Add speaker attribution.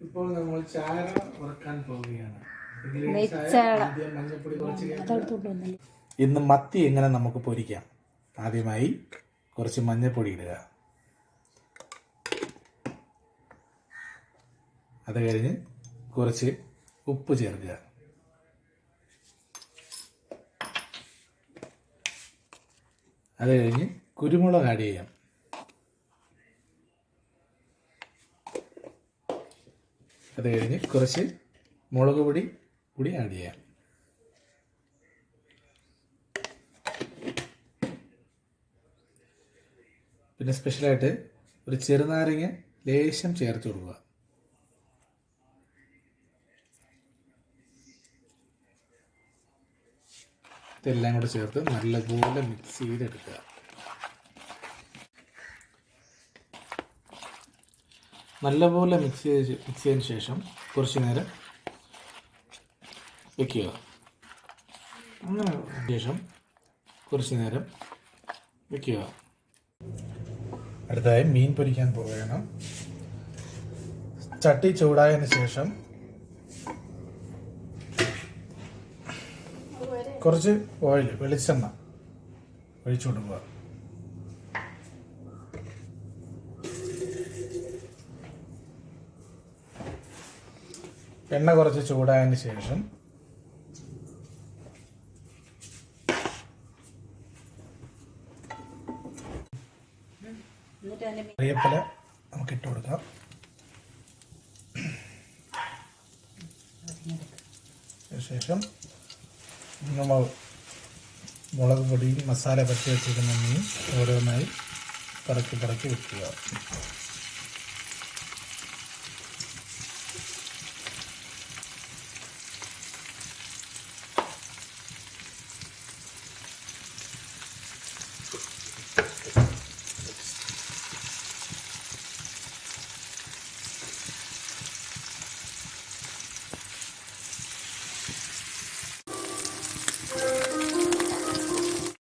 Speaker 1: ഇപ്പോൾ നമ്മൾ ചാര വറക്കാൻ പോവുകയാണ്. ഇന്ന് മത്തി എങ്ങനെ നമുക്ക് പൊരിക്കാം? ആദ്യമായി കുറച്ച് മഞ്ഞൾപ്പൊടി ഇടുക. അത് കഴിഞ്ഞ് കുറച്ച് ഉപ്പ് ചേർക്കുക. അത് കഴിഞ്ഞ് കുരുമുളക് ആഡ് ചെയ്യാം. അത് കഴിഞ്ഞ് കുറച്ച് മുളക് പൊടി കൂടി ആഡ് ചെയ്യാം. പിന്നെ സ്പെഷ്യലായിട്ട് ഒരു ചെറുനാരങ്ങ ലേശം ചേർത്ത് കൊടുക്കുക. ഇതെല്ലാം കൂടെ ചേർത്ത് നല്ലപോലെ മിക്സ് ചെയ്തെടുക്കുക. നല്ലപോലെ മിക്സ് ചെയ്ത് മിക്സ് ചെയ്തതിന് ശേഷം കുറച്ച് നേരം വെക്കുക. അങ്ങനെ ശേഷം കുറച്ച് നേരം വെക്കുക. അടുത്തതായി മീൻ പൊരിക്കാൻ പോവുകയാണ് ചട്ടി ചൂടായതിന് ശേഷം കുറച്ച് ഓയിൽ വെളിച്ചെണ്ണ ഒഴിച്ചു കൊടുക്കുക എണ്ണ കുറച്ച് ചൂടായതിന് ശേഷം കറിവേപ്പില നമുക്ക് ഇട്ട് കൊടുക്കാം. ശേഷം നമ്മൾ മുളക് പൊടിയും മസാല പറ്റി വെച്ചിരിക്കുന്ന മീൻ ഓരോന്നായി പറക്കി പറക്കി വെക്കുക.